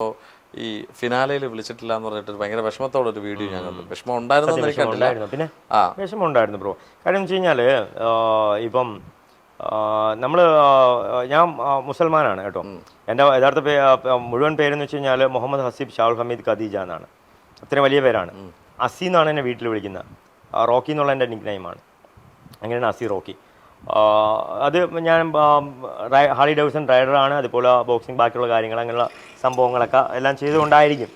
അപ്പോൾ ഈ ഫിനാലയിൽ വിളിച്ചിട്ടില്ല എന്ന് പറഞ്ഞിട്ട് ഭയങ്കര വിഷമത്തോടെ ഒരു വീഡിയോ ഞാൻ കണ്ടു. വിഷമം ഉണ്ടായിരുന്നു എന്ന് എനിക്ക് കണ്ടില്ല. പിന്നെ ആ. വിഷമം ഉണ്ടായിരുന്നു ബ്രോ. കാര്യം വെച്ച് കഴിഞ്ഞാൽ ഇപ്പം നമ്മൾ ഞാൻ മുസൽമാനാണ് കേട്ടോ. എന്റെ യഥാർത്ഥ പേ മുഴുവൻ പേരെന്ന് വെച്ച് കഴിഞ്ഞാൽ മുഹമ്മദ് ഹസീബ് ഷാഹുൽ ഹമീദ് ഖദീജ എന്നാണ്. അത്രയും വലിയ പേരാണ്. അസി എന്നാണ് എന്നെ വീട്ടിൽ വിളിക്കുന്നത്. റോക്കി എന്നുള്ള എന്റെ നിക് നെയിമാണ് അങ്ങനെയാണ് അസി റോക്കി. അത് ഞാൻ ഹാളി ഡേവിസൺ റൈഡറാണ്. അതുപോലെ ബോക്സിംഗ് ബാക്കിയുള്ള കാര്യങ്ങൾ അങ്ങനെയുള്ള സംഭവങ്ങളൊക്കെ എല്ലാം ചെയ്തുകൊണ്ടായിരിക്കും.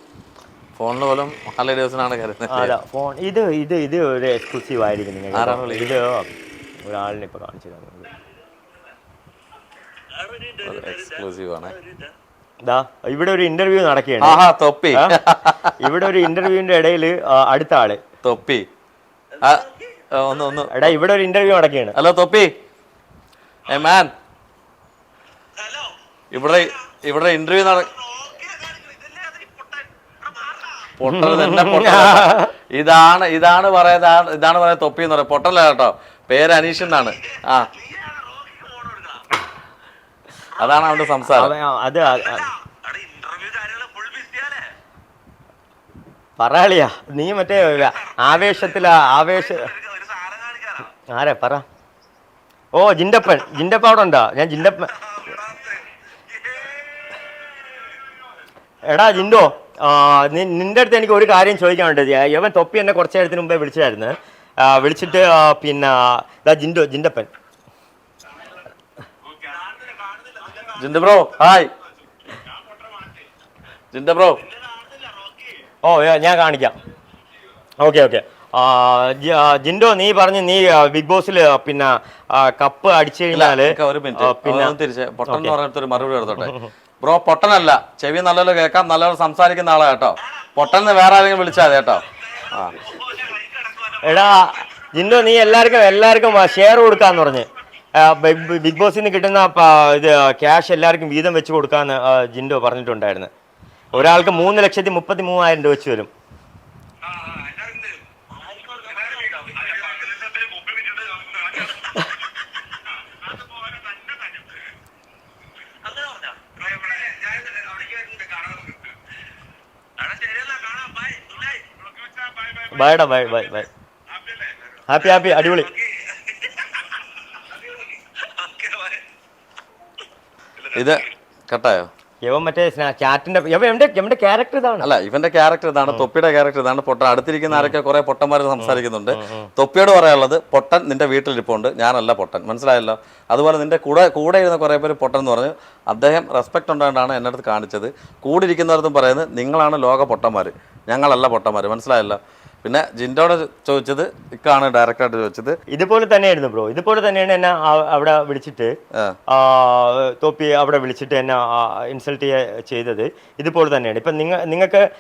ഫോണിൽ പോലും ഹാളി ദിവസമാണ് കരുതുന്നത്. അല്ല ഫോൺ ഇത് ഇത് ഇത് ഒരു എക്സ്ക്ലൂസീവ് ആയിരിക്കും നിങ്ങൾ ഇത് ഒരാളിനെ ഇപ്പോൾ കാണിച്ചു തന്നത് എക്സ്ക്ലൂസീവ് ആണ്. ദാ ഇവിടെ ഒരു ഇന്റർവ്യൂ നടക്കുകയാണ്. തൊപ്പി. ഇവിടെ ഒരു ഇന്റർവ്യൂവിന്റെ ഇടയിൽ അടുത്ത ആൾ. തൊപ്പി. ഒന്ന് ഒന്ന്. എടാ ഇവിടെ ഒരു ഇന്റർവ്യൂ നടക്കുകയാണ്. ഹലോ തൊപ്പി ഏ മാൻ ഇവിടെ ഇവിടെ ഇന്റർവ്യൂ നട ഇതാണ് ഇതാണ് പറയുന്നത് ഇതാണ് പറയുന്നത് തൊപ്പി എന്ന് പറയുന്നത് പൊട്ടല്ല കേട്ടോ. പേര് അനീഷ് എന്നാണ്. ആ. അതാണ് അവന്റെ സംസാരം. അത് പറയാളിയാ നീ മറ്റേ ആവേശത്തിലാ ആവേശ ആരാ? പറ. ഓ ജിൻഡപ്പൻ. ജിൻഡപ്പ അവിടെ ഉണ്ടോ? ഞാൻ ജിൻഡപ്പൻ എടാ ജിൻഡോ നിന്റെ അടുത്ത് എനിക്ക് ഒരു കാര്യം ചോദിക്കാനുണ്ട്. യവൻ തൊപ്പി എന്നെ കുറച്ച് നേരത്തിന് മുമ്പേ വിളിച്ചായിരുന്നു വിളിച്ചിട്ട് പിന്നെ ഇതാ ജിൻഡോ ജിൻഡപ്പൻ. ജിന്ദ ബ്രോ ഹായ്. ജിന്ദ ബ്രോ. ഓ ഞാൻ കാണിക്കാം. Okay okay. ജിൻഡോ നീ പറഞ്ഞു നീ ബിഗ് ബോസിൽ പിന്നെ കപ്പ് അടിച്ചു കഴിഞ്ഞാൽ ഒരു മിനിറ്റ്. പിന്നെ തിരിച്ച് പൊട്ടൻ എന്ന് മറുപടി എടുത്തോട്ടെ ബ്രോ പൊട്ടനല്ല. ചെവി നല്ലപോലെ കേൾക്കാം നല്ലപോലെ സംസാരിക്കുന്ന ആളാ കേട്ടോ. പൊട്ടന്ന് വേറെ ആരെങ്കിലും വിളിച്ചാൽ കേട്ടോ. എടാ ജിൻഡോ നീ എല്ലാവർക്കും എല്ലാവർക്കും ഷെയർ കൊടുക്കാന്ന് പറഞ്ഞ്. ബിഗ് ബോസിൽ നിന്ന് കിട്ടുന്ന ഇത് ക്യാഷ് എല്ലാവർക്കും വീതം വെച്ച് കൊടുക്കാന്ന് ജിൻഡോ പറഞ്ഞിട്ടുണ്ടായിരുന്നു. ഒരാൾക്ക് മൂന്ന് ലക്ഷത്തി മുപ്പത്തി മൂവായിരം രൂപ വെച്ച് വരും ബൈഡാ bye bye bye. Happy happy അടിപൊളി. ഇത് കട്ടായോ? യവൻ മറ്റേ ചാറ്റിന്റെ യവൻ എവിടെ എവിടെ ക്യാരക്ടർ ഇതാണ്. അല്ല ഇവന്റെ ക്യാരക്ടർ ഇതാണ് തൊപ്പിയുടെ ക്യാരക്ടർ ഇതാണ്. പൊട്ടൻ അടുത്തിരിക്കുന്ന ആരൊക്കെ കുറെ പൊട്ടന്മാർ സംസാരിക്കുന്നുണ്ട്. തൊപ്പിയോട് പറയാനുള്ളത് പൊട്ടൻ നിന്റെ വീട്ടിൽ വീട്ടിലിരിപ്പുണ്ട് ഞാനല്ല പൊട്ടൻ. മനസ്സിലായല്ലോ? അതുപോലെ നിന്റെ കൂടെ കൂടെ ഇരുന്ന കുറേ പേര് പൊട്ടൻ എന്ന് പറഞ്ഞു. അദ്ദേഹം റെസ്പെക്ട് ഉണ്ടായിട്ടാണ് എന്റെ അടുത്ത് കാണിച്ചത്. കൂടെ ഇരിക്കുന്നവരത്തും പറയുന്നത് നിങ്ങളാണ് ലോക പൊട്ടന്മാർ ഞങ്ങളല്ല പൊട്ടന്മാർ മനസ്സിലായല്ലോ? പിന്നെ ജിൻഡോടെ ചോദിച്ചത് ഇക്കാണ് ഡയറക്റ്റായിട്ട് ചോദിച്ചത്. ഇതുപോലെ തന്നെയായിരുന്നു ബ്രോ. ഇതുപോലെ തന്നെയാണ് എന്നെ ആ- അവിടെ വിളിച്ചിട്ട് തോപ്പി അവിടെ വിളിച്ചിട്ട് എന്നെ ഇൻസൾട്ട് ചെയ്തത്. ഇതുപോലെ തന്നെയാണ്. ഇപ്പൊ നിങ്ങൾ നിങ്ങൾക്ക്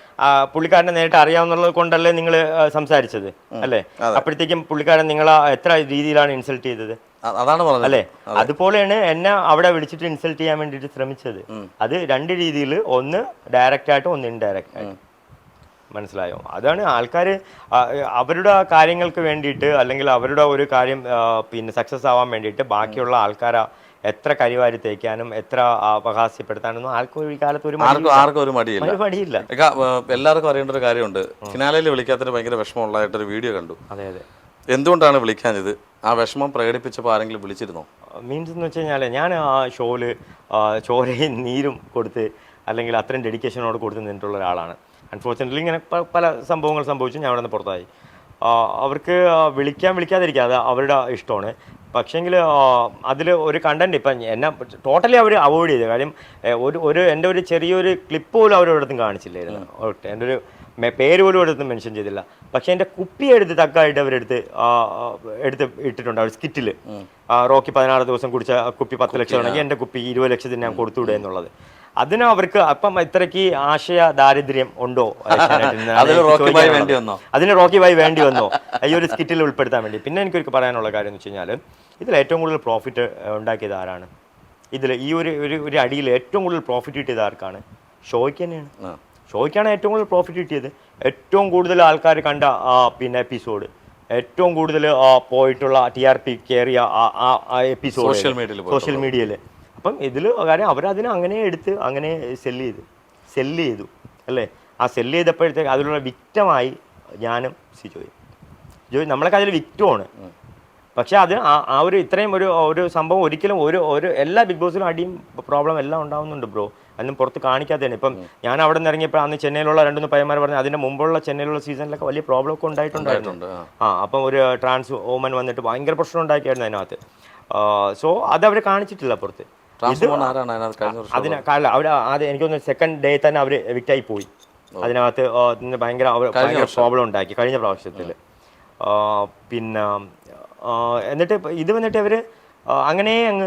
പുള്ളിക്കാരനെ നേരിട്ട് അറിയാവുന്നുള്ളത് കൊണ്ടല്ലേ നിങ്ങൾ സംസാരിച്ചത് അല്ലേ? അപ്പോഴത്തേക്കും പുള്ളിക്കാരൻ നിങ്ങളെ എത്ര രീതിയിലാണ് ഇൻസൾട്ട് ചെയ്തത്? അ- അതാണ് പറഞ്ഞത്. അല്ലേ? അതുപോലെയാണ് എന്നെ അവിടെ വിളിച്ചിട്ട് ഇൻസൾട്ട് ചെയ്യാൻ വേണ്ടിയിട്ട് ശ്രമിച്ചത്. അത് രണ്ട് രീതിയിൽ ഒന്ന് ഡയറക്റ്റ് ആയിട്ട് ഒന്ന് ഇൻഡയറക്റ്റ് ആയിട്ട് മനസ്സിലായോ? അതാണ് ആൾക്കാർ അവരുടെ കാര്യങ്ങൾക്ക് വേണ്ടിയിട്ട് അല്ലെങ്കിൽ അവരുടെ ഒരു കാര്യം പിന്നെ സക്സസ് ആവാൻ വേണ്ടിയിട്ട് ബാക്കിയുള്ള ആൾക്കാരെ എത്ര കരിവാരി തേക്കാനും എത്ര അപഹാസ്യപ്പെടുത്താനും ആർക്കും ഈ കാലത്ത് ഒരു. ആർക്കും ഒരു മടിയില്ല. മടിയില്ല. എല്ലാവർക്കും അറിയേണ്ട ഒരു കാര്യമുണ്ട്. ഫിനാലയിൽ വിളിക്കാത്തതിന് ഭയങ്കര വിഷമമുള്ളതായിട്ടൊരു വീഡിയോ കണ്ടു. അതെ അതെ. എന്തുകൊണ്ടാണ് വിളിക്കാഞ്ഞത്? ആ വിഷമം പ്രകടിപ്പിച്ചപ്പോൾ ആരെങ്കിലും വിളിച്ചിരുന്നോ? മീൻസ് എന്ന് വെച്ച് കഴിഞ്ഞാൽ ഞാൻ ആ ഷോയിൽ ചോരയും നീരും കൊടുത്ത് അല്ലെങ്കിൽ അത്രയും ഡെഡിക്കേഷനോട് കൊടുത്ത് നിന്നിട്ടുള്ള ഒരാളാണ്. അൺഫോർച്ചുനേറ്റ്ലി ഇങ്ങനെ പല സംഭവങ്ങൾ സംഭവിച്ചു. ഞാൻ അവിടെ നിന്ന് പുറത്തായി അവർക്ക് വിളിക്കാൻ വിളിക്കാതിരിക്കുക അത് അവരുടെ ഇഷ്ടമാണ്. പക്ഷേങ്കിൽ അതിൽ ഒരു കണ്ടന്റ് ഇപ്പം എന്നെ ടോട്ടലി അവർ അവോയ്ഡ് ചെയ്തു. കാര്യം ഒരു ഒരു എന്റെ ഒരു ചെറിയൊരു ക്ലിപ്പ് പോലും അവരോടത്തും കാണിച്ചില്ലായിരുന്നു. ഓക്കെ എന്റെ ഒരു പേര് പോലും ഒരിടത്തും മെൻഷൻ ചെയ്തില്ല. പക്ഷേ എന്റെ കുപ്പി എടുത്ത് തക്കായിട്ട് അവരെടുത്ത് എടുത്ത് ഇട്ടിട്ടുണ്ട് അവർ സ്കിറ്റിൽ റോക്കി പതിനാറ് ദിവസം കുടിച്ച കുപ്പി പത്ത് ലക്ഷം ആണെങ്കിൽ എന്റെ കുപ്പി ഇരുപത് ലക്ഷത്തിന് ഞാൻ കൊടുത്തുവിടുക എന്നുള്ളത്. അതിന് അവർക്ക് അപ്പം ഇത്രയ്ക്ക് ആശയ ദാരിദ്ര്യം ഉണ്ടോ? അതിന് റോക്കി ബായ് വേണ്ടി വന്നോ? ഈ ഒരു സ്കിറ്റിൽ ഉൾപ്പെടുത്താൻ വേണ്ടി. പിന്നെ എനിക്കൊരു പറയാനുള്ള കാര്യം എന്ന് വെച്ച് കഴിഞ്ഞാൽ ഇതിൽ ഏറ്റവും കൂടുതൽ പ്രോഫിറ്റ് ഉണ്ടാക്കിയത് ആരാണ്? ഇതിൽ ഈ ഒരു ഒരു അടിയിൽ ഏറ്റവും കൂടുതൽ പ്രോഫിറ്റ് കിട്ടിയത് ആർക്കാണ്? ഷോയ്ക്ക് തന്നെയാണ്. ഷോയ്ക്കാണ് ഏറ്റവും കൂടുതൽ പ്രോഫിറ്റ് കിട്ടിയത്. ഏറ്റവും കൂടുതൽ ആൾക്കാർ കണ്ട പിന്നെ എപ്പിസോഡ് ഏറ്റവും കൂടുതൽ പോയിട്ടുള്ള ടി ആർ പി കയറിയ എപ്പിസോഡ് സോഷ്യൽ മീഡിയയിൽ അപ്പം ഇതിൽ കാര്യം അവരതിനെ അങ്ങനെ എടുത്ത് അങ്ങനെ സെല്ല് ചെയ്തു. സെല്ല് ചെയ്തു അല്ലേ? ആ സെല്ല് ചെയ്തപ്പോഴത്തേക്ക് അതിലുള്ള വിക്റ്റമായി ഞാനും സി ജോയി ജോയി നമ്മളൊക്കെ അതിൽ വിക്റ്റമാണ് പക്ഷെ അത് ആ ഒരു ഇത്രയും ഒരു ഒരു സംഭവം ഒരിക്കലും ഒരു ഒരു എല്ലാ ബിഗ് ബോസിലും അടിയും പ്രോബ്ലം എല്ലാം ഉണ്ടാവുന്നുണ്ട് ബ്രോ അന്നും പുറത്ത് കാണിക്കാത്തതാണ്. ഇപ്പം ഞാൻ അവിടെ നിന്ന് ഇറങ്ങിയപ്പോൾ അന്ന് ചെന്നൈയിലുള്ള രണ്ടു പയ്യന്മാർ പറഞ്ഞു അതിന്റെ മുമ്പുള്ള ചെന്നൈയിലുള്ള സീസണിലൊക്കെ വലിയ പ്രോബ്ലം ഒക്കെ ഉണ്ടായിട്ടുണ്ടായിരുന്നു. ആ. അപ്പം ഒരു ട്രാൻസ് ഓമൻ വന്നിട്ട് ഭയങ്കര പ്രശ്നം ഉണ്ടാക്കിയായിരുന്നു അതിനകത്ത്. സോ അത് അവർ കാണിച്ചിട്ടില്ല പുറത്ത്. ട്രാൻസ്ഫോൺ ആരാണ് അതിനകത്ത് കഴിഞ്ഞ വർഷം അതിന് കാല അവർ ആദ്യം എനിക്കൊന്ന് സെക്കൻഡ് ഡേ തന്നെ അവർ വിറ്റായി പോയി. അതിനകത്ത് ഭയങ്കര ഭയങ്കര പ്രോബ്ലം ഉണ്ടാക്കി കഴിഞ്ഞ പ്രാവശ്യത്തിൽ. പിന്നെ എന്നിട്ട് ഇത് വന്നിട്ട് അവർ അങ്ങനെ അങ്ങ്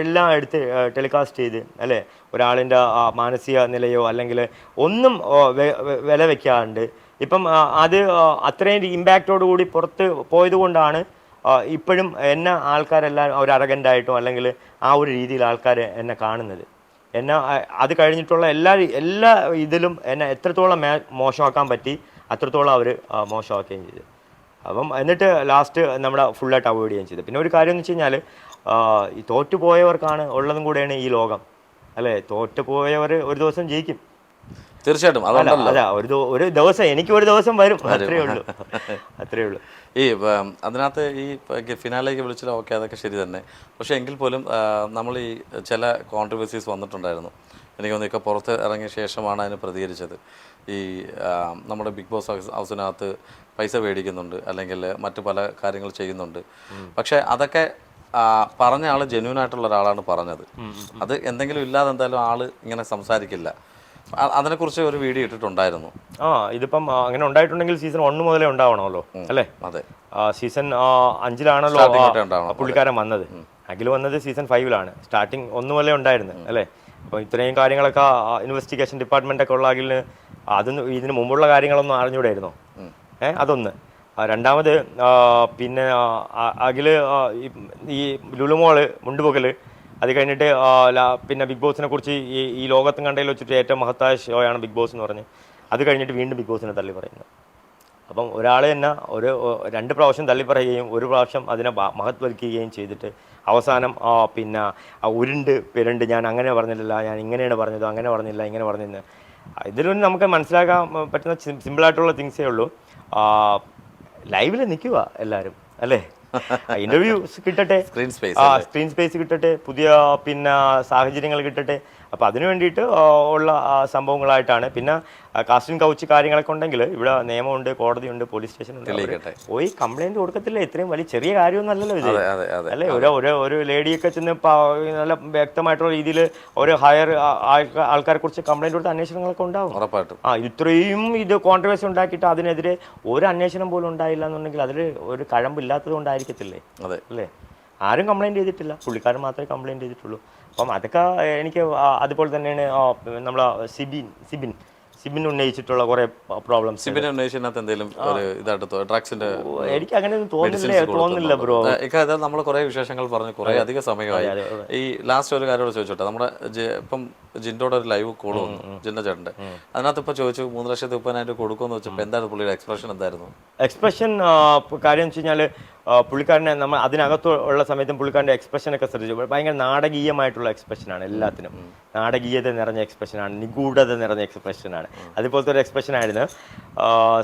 എല്ലാം എടുത്ത് ടെലികാസ്റ്റ് ചെയ്ത് അല്ലേ? ഒരാളിന്റെ മാനസിക നിലയോ അല്ലെങ്കിൽ ഒന്നും വില വെക്കാറുണ്ട് ഇപ്പം അത് അത്രയും ഇമ്പാക്റ്റോടു കൂടി പുറത്ത് പോയത് കൊണ്ടാണ് ഇപ്പോഴും എന്നെ ആൾക്കാരെല്ലാം ഒരു അറഗന്റായിട്ടും അല്ലെങ്കിൽ ആ ഒരു രീതിയിൽ ആൾക്കാർ എന്നെ കാണുന്നത്. എന്നെ അത് കഴിഞ്ഞിട്ടുള്ള എല്ലാ എല്ലാ ഇതിലും എന്നെ എത്രത്തോളം മേ- മോശമാക്കാൻ പറ്റി അത്രത്തോളം അവർ മോശമാക്കുകയും ചെയ്തു. അപ്പം എന്നിട്ട് ലാസ്റ്റ് നമ്മുടെ ഫുള്ളായിട്ട് അവോയ്ഡ് ചെയ്യുകയും ചെയ്തു. പിന്നെ ഒരു കാര്യം എന്ന് വെച്ച് കഴിഞ്ഞാൽ ഈ തോറ്റുപോയവർക്കാണ് ഉള്ളതും കൂടെയാണ് ഈ ലോകം. അല്ലേ? തോറ്റുപോയവർ ഒരു ദിവസം ജയിക്കും. തീർച്ചയായിട്ടും ഒരു ഒരു ദിവസം എനിക്ക് ഒരു ദിവസം വരും. അത്രേ ഉള്ളൂ. അത്രേ ഉള്ളൂ. ഈ അതിനകത്ത് ഈ ഫിനാലേക്ക് വിളിച്ചാൽ ഓക്കെ അതൊക്കെ ശരി തന്നെ. പക്ഷേ എങ്കിൽ പോലും നമ്മൾ ഈ ചില കോൺട്രവേഴ്സീസ് വന്നിട്ടുണ്ടായിരുന്നു. എനിക്ക് തോന്നുന്നു ഇപ്പോൾ പുറത്ത് ഇറങ്ങിയ ശേഷമാണ് അതിന് പ്രതികരിച്ചത്. ഈ നമ്മുടെ ബിഗ് ബോസ് ഹൗസ് ഹൗസിനകത്ത് പൈസ മേടിക്കുന്നുണ്ട് അല്ലെങ്കിൽ മറ്റു പല കാര്യങ്ങൾ ചെയ്യുന്നുണ്ട്. പക്ഷേ അതൊക്കെ പറഞ്ഞ ആൾ ജെന്യൂൻ ആയിട്ടുള്ള ഒരാളാണ് പറഞ്ഞത്. അത് എന്തെങ്കിലും ഇല്ലാതെ എന്തായാലും ആൾ ഇങ്ങനെ സംസാരിക്കില്ല. അതിനെക്കുറിച്ച് ഒരു വീഡിയോ ഇട്ടിട്ടുണ്ടായിരുന്നു. ആ ഇതിപ്പം അങ്ങനെ ഉണ്ടായിട്ടുണ്ടെങ്കിൽ സീസൺ ഒന്ന് മുതലേ ഉണ്ടാവണമല്ലോ അല്ലേ? അതെ. സീസൺ അഞ്ചിലാണല്ലോ. പുള്ളിക്കാരൻ വന്നത്. അഖിൽ വന്നത് സീസൺ ഫൈവിലാണ് സ്റ്റാർട്ടിങ് ഒന്ന് മുതലേ ഉണ്ടായിരുന്നു അല്ലേ? അപ്പോൾ ഇത്രയും കാര്യങ്ങളൊക്കെ ഇൻവെസ്റ്റിഗേഷൻ ഡിപ്പാർട്ട്മെന്റ് ഒക്കെ ഉള്ള അഖിലിന് അതൊന്നും ഇതിന് മുമ്പുള്ള കാര്യങ്ങളൊന്നും അറിഞ്ഞൂടായിരുന്നോ? ഏഹ് അതൊന്ന്. രണ്ടാമത് പിന്നെ അഖിൽ ഈ- ഈ ലുലുമോൾ മുണ്ടുപൊക്കൽ അത് കഴിഞ്ഞിട്ട് പിന്നെ ബിഗ് ബോസിനെ കുറിച്ച് ഈ ഈ ലോകത്തും കണ്ടതിൽ വെച്ചിട്ട് ഏറ്റവും മഹത്തായ ഷോയാണ് ബിഗ് ബോസ് എന്ന് പറഞ്ഞ്. അത് കഴിഞ്ഞിട്ട് വീണ്ടും ബിഗ് ബോസിനെ തള്ളി പറയുന്നത് അപ്പം ഒരാൾ തന്നെ ഒരു രണ്ട് പ്രാവശ്യം തള്ളി പറയുകയും ഒരു പ്രാവശ്യം അതിനെ മഹത്വരിക്കുകയും ചെയ്തിട്ട് അവസാനം പിന്നെ ഉരുണ്ട് പിരണ്ട് ഞാൻ അങ്ങനെ പറഞ്ഞില്ല ഞാൻ ഇങ്ങനെയാണ് പറഞ്ഞത് അങ്ങനെ പറഞ്ഞില്ല ഇങ്ങനെ പറഞ്ഞിരുന്നു ഇതിലൊന്നും നമുക്ക് മനസ്സിലാക്കാൻ പറ്റുന്ന സിമ്പിളായിട്ടുള്ള തിങ്സേ ഉള്ളൂ. ലൈവിൽ നിൽക്കുക എല്ലാവരും അല്ലേ? ഇന്റർവ്യൂസ് കിട്ടട്ടെ? സ്ക്രീൻ സ്പേസ് ആ സ്ക്രീൻ സ്പേസ് കിട്ടട്ടെ? പുതിയ പിന്നെ സാഹചര്യങ്ങൾ കിട്ടട്ടെ? അപ്പോൾ അതിനു വേണ്ടിയിട്ട് ഉള്ള സംഭവങ്ങളായിട്ടാണ്. പിന്നെ കാസ്റ്റിംഗ് കൗച്ച് കാര്യങ്ങളൊക്കെ ഉണ്ടെങ്കിൽ ഇവിടെ നിയമമുണ്ട് കോടതിയുണ്ട് പോലീസ് സ്റ്റേഷൻ ഉണ്ട് പോയി കംപ്ലൈന്റ് കൊടുക്കത്തില്ല. ഇത്രയും വലിയ ചെറിയ കാര്യമൊന്നുമല്ലല്ലോ അതെ അല്ലേ? ഒരു ഒരു ഒരു ലേഡിയൊക്കെ ചെന്ന് നല്ല വ്യക്തമായിട്ടുള്ള രീതിയിൽ ഒരു ഹയർ ആൾക്കാരെ കുറിച്ച് കംപ്ലൈന്റ് കൊടുത്ത അന്വേഷണങ്ങളൊക്കെ ഉണ്ടാവും. ആ ഇത്രയും ഇത് കോൺട്രവേഴ്സി ഉണ്ടാക്കിയിട്ട് അതിനെതിരെ ഒരു അന്വേഷണം പോലും ഉണ്ടായില്ല എന്നുണ്ടെങ്കിൽ അതിൽ ഒരു കഴമ്പില്ലാത്തത് കൊണ്ടായിരിക്കത്തില്ലേ? അല്ലേ? ആരും കംപ്ലൈന്റ് ചെയ്തിട്ടില്ല. പുള്ളിക്കാരൻ മാത്രമേ കംപ്ലൈന്റ് ചെയ്തിട്ടുള്ളൂ. അപ്പം അതൊക്കെ എനിക്ക് അതുപോലെ തന്നെയാണ് നമ്മൾ നമ്മളെ സിബിൻ സിബിൻ. സിബിൻ ഉന്നയിച്ചിട്ടുള്ള കുറെ പ്രോബ്ലംസ് സിബിൻ ഉന്നയിച്ചതിനകത്ത് എന്തെങ്കിലും ഒരു ഇതായിട്ട്? ഡ്രഗ്സിന്റെ എനിക്ക് അങ്ങനെ തോന്നുന്നില്ല തോന്നുന്നില്ല ബ്രോ. ഇക്കാര്യത്തിൽ നമ്മൾ കുറെ വിശേഷങ്ങൾ പറഞ്ഞു കുറെ അധികം സമയമായി. ഈ ലാസ്റ്റ് ഒരു കാര്യം ചോദിച്ചോട്ടെ? നമ്മുടെ ഇപ്പം ജിൻഡോടെ ഒരു ലൈവ് കോൾ വന്നു ജിന്ന ചേട്ടന്റെ. അതിനകത്ത് ഇപ്പൊ ചോദിച്ചു മൂന്ന് ലക്ഷത്തി മുപ്പതിനായിരം കൊടുക്കുമെന്ന് വെച്ചപ്പോൾ എന്തായിരുന്നു പുള്ളിയുടെ എക്സ്പ്രഷൻ എന്തായിരുന്നു? എക്സ്പ്രഷൻ കാര്യം വെച്ച് കഴിഞ്ഞാൽ പുള്ളിക്കാരനെ നമ്മൾ അതിനകത്ത് ഉള്ള സമയത്തും പുള്ളിക്കാരന്റെ എക്സ്പ്രഷനൊക്കെ ശ്രദ്ധിച്ചു. ഭയങ്കര നാടകീയമായിട്ടുള്ള എക്സ്പ്രഷനാണ് എല്ലാത്തിനും. നാടകീയത നിറഞ്ഞ എക്സ്പ്രഷനാണ് നിഗൂഢത നിറഞ്ഞ എക്സ്പ്രഷനാണ്. അതുപോലത്തെ ഒരു എക്സ്പ്രഷൻ ആയിരുന്നു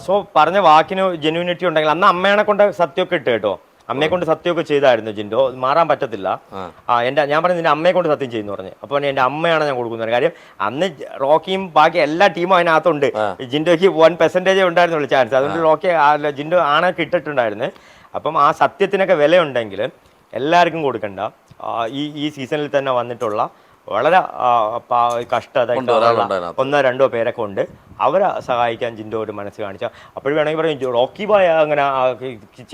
സോ പറഞ്ഞ വാക്കിന് ജെന്യൂനിറ്റി ഉണ്ടെങ്കിൽ അന്ന് അമ്മേനെ കൊണ്ട് സത്യമൊക്കെ ഇട്ട് കേട്ടോ. അമ്മയെ കൊണ്ട് സത്യമൊക്കെ ചെയ്തായിരുന്നു ജിൻഡോ. മാറാൻ പറ്റത്തില്ല. ആ. എന്റെ ഞാൻ പറഞ്ഞു നിന്റെ അമ്മയെ കൊണ്ട് സത്യം ചെയ്യുന്നു പറഞ്ഞു. അപ്പോൾ എന്റെ അമ്മയാണ് ഞാൻ കൊടുക്കുന്നത് കാര്യം അന്ന് റോക്കിയും ബാക്കി എല്ലാ ടീമും അതിനകത്തുണ്ട്. ജിൻഡോയ്ക്ക് വൺ പെർസെന്റേജേ ഉണ്ടായിരുന്നുള്ളൂ ചാൻസ് അതുകൊണ്ട് റോക്കി ജിൻഡോ ആണൊക്കെ ഇട്ടിട്ടുണ്ടായിരുന്നു. അപ്പം ആ സത്യത്തിനൊക്കെ വിലയുണ്ടെങ്കിൽ എല്ലാവർക്കും കൊടുക്കണ്ട. ഈ ഈ സീസണിൽ തന്നെ വന്നിട്ടുള്ള വളരെ കഷ്ടത ഒന്നോ രണ്ടോ പേരൊക്കെ ഉണ്ട്. അവരെ സഹായിക്കാൻ ജിൻഡോ ഒരു മനസ്സ് കാണിച്ച. അപ്പോഴും വേണമെങ്കിൽ പറയും റോക്കി ബോയ് അങ്ങനെ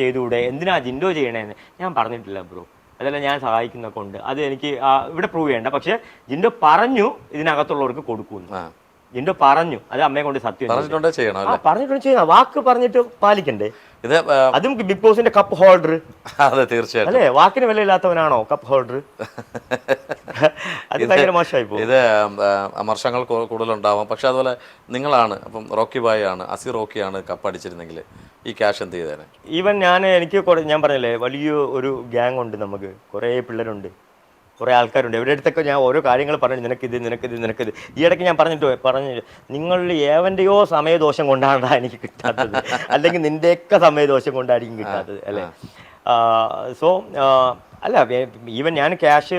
ചെയ്തുകൂടെ എന്തിനാ ജിൻഡോ ചെയ്യണേന്ന്? ഞാൻ പറഞ്ഞിട്ടില്ല ബ്രോ. അതെല്ലാം ഞാൻ സഹായിക്കുന്നൊക്കെ ഉണ്ട്. അത് എനിക്ക് ഇവിടെ പ്രൂവ് ചെയ്യണ്ട. പക്ഷെ ജിൻഡോ പറഞ്ഞു ഇതിനകത്തുള്ളവർക്ക് കൊടുക്കുന്നു ജിൻഡോ പറഞ്ഞു. അത് അമ്മയെ കൊണ്ട് സത്യം പറഞ്ഞിട്ടുണ്ട് ചെയ്യണം അല്ലേ? പറഞ്ഞിട്ടുണ്ട് ചെയ്യണം. വാക്ക് പറഞ്ഞിട്ട് പാലിക്കണ്ടേ? ഇത് അതും ബിഗ് ബോസിന്റെ കപ്പ് ഹോൾഡർ അതെ തീർച്ചയായിട്ടും. അല്ലേ? വാക്കിന് വിലയില്ലാത്തവനാണോ കപ്പ് ഹോൾഡർ അത് ഭയങ്കര മോശമായി പോകും. ഇത് അമർഷങ്ങൾ കൂടുതലുണ്ടാവാം. പക്ഷെ അതുപോലെ നിങ്ങളാണ് അപ്പം റോക്കി ബായ് ആണ് അസി റോക്കിയാണ് കപ്പ് അടിച്ചിരുന്നെങ്കിൽ ഈ ക്യാഷ് എന്ത് ചെയ്തേനെ? ഈവൻ ഞാൻ എനിക്ക് ഞാൻ പറഞ്ഞില്ലേ വലിയ ഒരു ഗ്യാങ് ഉണ്ട് നമുക്ക്. കുറേ പിള്ളേരുണ്ട്. കുറേ ആൾക്കാരുണ്ട്. എവിടെ അടുത്തൊക്കെ ഞാൻ ഓരോ കാര്യങ്ങൾ പറഞ്ഞു. നിനക്കിത് നിനക്കിത് നിനക്കിത് ഈ ഇടയ്ക്ക് ഞാൻ പറഞ്ഞിട്ട് പറഞ്ഞു നിങ്ങളിൽ ഏവന്റെയോ സമയദോഷം കൊണ്ടാണ് എനിക്ക് കിട്ടാത്തത്. അല്ലെങ്കിൽ നിന്റെയൊക്കെ സമയദോഷം കൊണ്ടായിരിക്കും കിട്ടാത്തത് അല്ലേ? സോ അല്ല ഈവൻ ഞാൻ ക്യാഷ്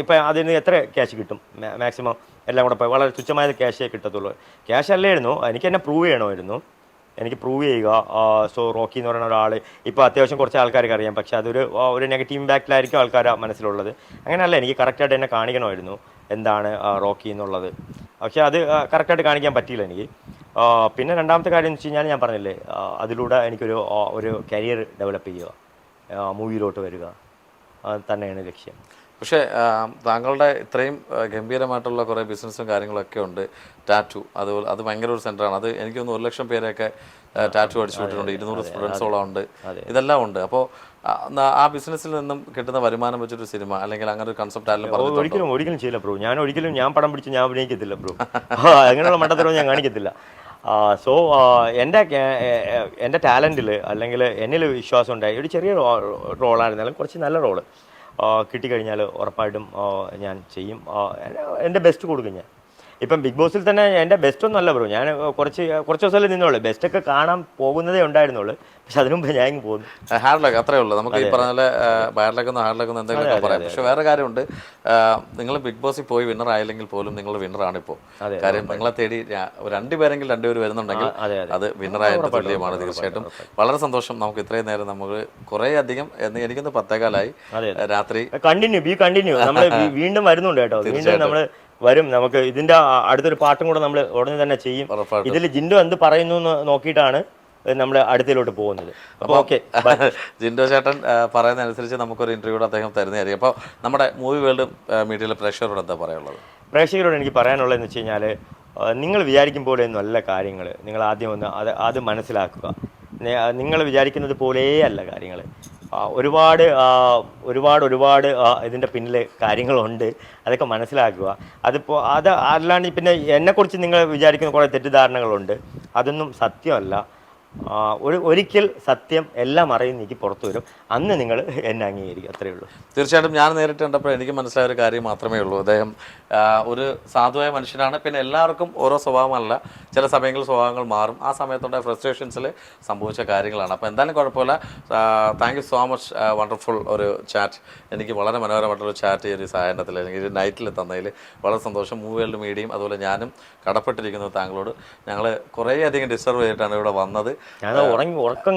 ഇപ്പം അതിന് എത്ര ക്യാഷ് കിട്ടും? മാക്സിമം എല്ലാം കൂടെ വളരെ തുച്ഛമായ ക്യാഷേ കിട്ടത്തുള്ളൂ. ക്യാഷ് അല്ലായിരുന്നു. എനിക്ക് എന്നെ പ്രൂവ് ചെയ്യണമായിരുന്നു. എനിക്ക് പ്രൂവ് ചെയ്യുക. സോ റോക്കി എന്ന് പറയുന്ന ഒരാൾ ഇപ്പോൾ അത്യാവശ്യം കുറച്ച് ആൾക്കാർക്ക് അറിയാം. പക്ഷേ അതൊരു ഒരു നെഗറ്റീവ് ഇമ്പാക്റ്റിലായിരിക്കും ആൾക്കാർ മനസ്സിലുള്ളത്. അങ്ങനെയല്ല എനിക്ക് കറക്റ്റായിട്ട് എന്നെ കാണിക്കണമായിരുന്നു. എന്താണ് റോക്കി എന്നുള്ളത്. പക്ഷേ അത് കറക്റ്റായിട്ട് കാണിക്കാൻ പറ്റിയില്ല എനിക്ക്. പിന്നെ രണ്ടാമത്തെ കാര്യം എന്ന് വെച്ച് കഴിഞ്ഞാൽ ഞാൻ പറഞ്ഞില്ലേ അതിലൂടെ എനിക്കൊരു ഒരു കരിയർ ഡെവലപ്പ് ചെയ്യുക. മൂവിയിലോട്ട് വരിക. തന്നെയാണ് ലക്ഷ്യം. പക്ഷേ താങ്കളുടെ ഇത്രയും ഗംഭീരമായിട്ടുള്ള കുറേ ബിസിനസ്സും കാര്യങ്ങളൊക്കെ ഉണ്ട് ടാറ്റു. അതുപോലെ അത് ഭയങ്കര ഒരു സെന്ററാണ് അത് എനിക്ക് തോന്നുന്നു ഒരു ലക്ഷം പേരെയൊക്കെ ടാറ്റു അടിച്ചു വിട്ടിട്ടുണ്ട്. ഇരുന്നൂറ് സ്റ്റുഡൻസോളം ഉണ്ട്. ഇതെല്ലാം ഉണ്ട്. അപ്പോൾ ആ ബിസിനസ്സിൽ നിന്നും കിട്ടുന്ന വരുമാനം വെച്ചൊരു സിനിമ അല്ലെങ്കിൽ അങ്ങനെ ഒരു കൺസെപ്റ്റ് ആരെങ്കിലും ഒരിക്കലും ഒരിക്കലും ചെയ്യില്ല ബ്രോ. ഞാൻ ഒരിക്കലും ഞാൻ പടം പിടിച്ച് ഞാൻ അഭിനയിക്കത്തില്ല ബ്രോ. അങ്ങനെയുള്ള മണ്ടത്തരവും ഞാൻ കാണിക്കത്തില്ല. സോ എന്റെ എന്റെ ടാലന്റിൽ അല്ലെങ്കിൽ എന്നിൽ വിശ്വാസം ഉണ്ടായി. ഒരു ചെറിയ റോളായിരുന്നാലും കുറച്ച് നല്ല റോൾ. കിട്ടിക്കഴിഞ്ഞാൽ ഉറപ്പായിട്ടും ഞാൻ ചെയ്യും. എന്റെ ബെസ്റ്റ് കൊടുക്കും ഞാൻ. ഇപ്പം ബിഗ് ബോസിൽ തന്നെ എന്റെ ബെസ്റ്റ് ഒന്നും അല്ല ബ്രോ. ഞാൻ കുറച്ച് കുറച്ച് ദിവസമല്ലേ നിന്നോളൂ ബെസ്റ്റൊക്കെ കാണാൻ പോകുന്നതേ ഉണ്ടായിരുന്നുള്ളൂ. പക്ഷെ അതിനു മുമ്പ് ഞാൻ പോകുന്നു ഹാർഡ് ലക്ക് അത്രേ ഉള്ളൂ. നമുക്ക് ഈ പറഞ്ഞ പോലെ ബാഡ് ലക്ക് ഹാർഡ് ലക്ക് എന്തെങ്കിലും പറയാം. പക്ഷെ വേറെ കാര്യമുണ്ട്. നിങ്ങൾ ബിഗ് ബോസിൽ പോയി വിന്നർ ആയില്ലെങ്കിൽ പോലും നിങ്ങൾ വിന്നറാണ് ഇപ്പോൾ. കാര്യം നിങ്ങളെ തേടി രണ്ടുപേരെങ്കിലും രണ്ടുപേർ വരുന്നുണ്ടെങ്കിൽ അതെ, വിന്നറായതിന് തുല്യമാണ് തീർച്ചയായിട്ടും. വളരെ സന്തോഷം നമുക്ക് ഇത്രയും നേരം നമുക്ക് കുറേ അധികം എന്ന് എനിക്കൊന്ന് പത്തേകാലായി. രാത്രി കണ്ടിന്യൂ ബി കണ്ടിന്യൂ നമ്മൾ വീണ്ടും വരുന്നുണ്ട് കേട്ടോ. വീണ്ടും നമ്മൾ വരും. നമുക്ക് ഇതിന്റെ അടുത്തൊരു പാട്ടും കൂടെ നമ്മൾ ഉടനെ തന്നെ ചെയ്യും. ഇതിൽ ജിൻഡോ എന്ത് പറയുന്നു എന്ന് നോക്കിയിട്ടാണ് നമ്മൾ അടുത്തിലോട്ട് പോകുന്നത്. അപ്പോൾ ഓക്കെ ജിൻഡോ ചേട്ടൻ പറയുന്നതനുസരിച്ച് നമുക്കൊരു ഇന്റർവ്യൂടെ അദ്ദേഹം തരുന്നതായിരിക്കും. അപ്പോൾ നമ്മുടെ മൂവി വേൾഡ് മീഡിയയിലെ പ്രേക്ഷകരോട് എന്താ പറയാനുള്ളത്? പ്രേക്ഷകരോട് എനിക്ക് പറയാനുള്ളത് എന്ന് വെച്ച് കഴിഞ്ഞാൽ നിങ്ങൾ വിചാരിക്കും പോലെ നല്ല കാര്യങ്ങൾ നിങ്ങൾ ആദ്യം ഒന്ന് അത് അത് മനസ്സിലാക്കുക. നിങ്ങൾ വിചാരിക്കുന്നത് പോലെയല്ല കാര്യങ്ങൾ ഒരുപാട് ഒരുപാട് ഒരുപാട് ഇതിന്റെ പിന്നിൽ കാര്യങ്ങളുണ്ട്. അതൊക്കെ മനസ്സിലാക്കുക. അതിപ്പോൾ അത് അല്ലാണ്ട് പിന്നെ എന്നെക്കുറിച്ച് നിങ്ങൾ വിചാരിക്കുന്ന കുറേ തെറ്റിദ്ധാരണകളുണ്ട്. അതൊന്നും സത്യമല്ല. ഒരു ഒരിക്കൽ സത്യം എല്ലാം അറിയുന്ന എനിക്ക് പുറത്തു വരും. അന്ന് നിങ്ങൾ എന്നെ അംഗീകരിക്കും. അത്രയേ ഉള്ളൂ. തീർച്ചയായിട്ടും ഞാൻ നേരിട്ട് കണ്ടപ്പോൾ എനിക്ക് മനസ്സിലായ ഒരു കാര്യം മാത്രമേ ഉള്ളൂ. അദ്ദേഹം ഒരു സാധുവായ മനുഷ്യനാണ്. പിന്നെ എല്ലാവർക്കും ഓരോ സ്വഭാവമല്ല. ചില സമയങ്ങളിൽ സ്വഭാവങ്ങൾ മാറും. ആ സമയത്തുണ്ടായ ഫ്രസ്ട്രേഷൻസിൽ സംഭവിച്ച കാര്യങ്ങളാണ്. അപ്പോൾ എന്തായാലും കുഴപ്പമില്ല. Thank you so much wonderful ഒരു ചാറ്റ് എനിക്ക് വളരെ മനോഹരമായിട്ടുള്ള ചാറ്റ് ഈ ഒരു സഹായത്തിൽ അല്ലെങ്കിൽ നൈറ്റിൽ തന്നതിൽ വളരെ സന്തോഷം. മൂവികളുടെ മീഡിയയും അതുപോലെ ഞാനും കടപ്പെട്ടിരിക്കുന്നു താങ്കളോട്. ഞങ്ങൾ കുറേയധികം ഡിസ്റ്റർബ് ചെയ്തിട്ടാണ് ഇവിടെ വന്നത്. ഞാൻ ഉറങ്ങി ഉറക്കം.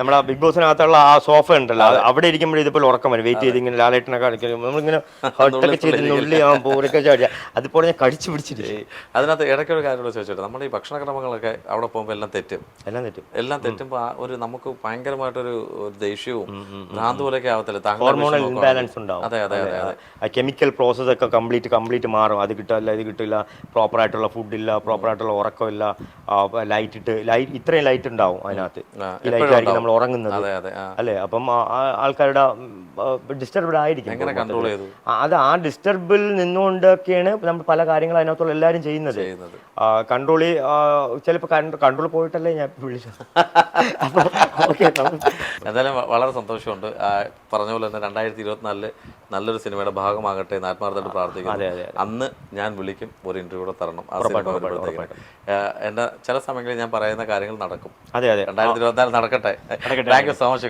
നമ്മളെ ബിഗ് ബോസിനകത്തുള്ള ആ സോഫ ഉണ്ടല്ലോ അവിടെ ഇരിക്കുമ്പോഴേ ഇതുപോലെ ഉറക്കം വരും. വെയിറ്റ് ചെയ്ത് ഇങ്ങനെ ലാലേട്ടനൊക്കെ കളിക്കും നമ്മളിങ്ങനെ ഹട്ടൊക്കെ ചെയ്ത് നുള്ളി ആ പൂരൊക്കെ ചാടിയ. അതുപോലെ ഞാൻ കടിച്ചു പിടിച്ചിട്ട് അതിനകത്ത് ഇടയ്ക്കൊരു കാര്യം ചോദിച്ചോട്ടെ നമ്മുടെ ഈ ഭക്ഷണക്രമങ്ങളൊക്കെ അവിടെ പോകുമ്പോൾ എല്ലാം തെറ്റും. എല്ലാം തെറ്റും. എല്ലാം തെറ്റുമ്പോൾ ആ ഒരു നമുക്ക് ഭയങ്കരമായിട്ടൊരു ഒരു ദേഷ്യവും ഭ്രാന്ത് പോലെയൊക്കെ ആവത്തില്ല. ഹോർമോണൽ ഇംബാലൻസ് ഉണ്ടാവും. അതെ അതെ അതെ ആ കെമിക്കൽ പ്രോസസ് ഒക്കെ കംപ്ലീറ്റ് കംപ്ലീറ്റ് മാറും. അത് കിട്ടില്ല ഇത് കിട്ടില്ല. പ്രോപ്പറായിട്ടുള്ള ഫുഡ് ഇല്ല പ്രോപ്പർ ആയിട്ടുള്ള ഉറക്കമില്ല. ലൈറ്റ് ഇട്ട് ലൈറ്റ് ഇത്രയും ലൈറ്റ് ഉണ്ടാവും അതിനകത്ത്. ഈ ലൈറ്റ് ആയിരിക്കും നമ്മൾ ഉറങ്ങുന്നത്. അല്ലേ? അപ്പം ആൾക്കാരുടെ ഡിസ്റ്റർബ്ഡ് ആയിരിക്കും അത് ആ ഡിസ്റ്റർബിൽ നിന്നുകൊണ്ടൊക്കെയാണ് നമ്മൾ പല കാര്യങ്ങളും അതിനകത്തുള്ള എല്ലാവരും ചെയ്യുന്നത്. കൺട്രോളി ചിലപ്പോൾ കൺട്രോൾ പോയിട്ടല്ലേ ഞാൻ വിളിച്ചത്. എന്തായാലും വളരെ സന്തോഷമുണ്ട്. പറഞ്ഞ പോലെ തന്നെ രണ്ടായിരത്തി ഇരുപത്തിനാലിൽ നല്ലൊരു സിനിമയുടെ ഭാഗമാകട്ടെ എന്ന് ആത്മാർത്ഥമായിട്ട് പ്രാർത്ഥിക്കുന്നു. അന്ന് ഞാൻ വിളിക്കും ഒരു ഇന്റർവ്യൂ കൂടെ തരണം. ആ സിനിമ വരുമ്പോഴത്തേക്കും എന്റെ ചില സമയങ്ങളിൽ ഞാൻ പറയുന്ന കാര്യങ്ങൾ നടക്കും. അതെ അതെ. രണ്ടായിരത്തി ഇരുപത്തിനാല് നടക്കട്ടെ. Thank you so much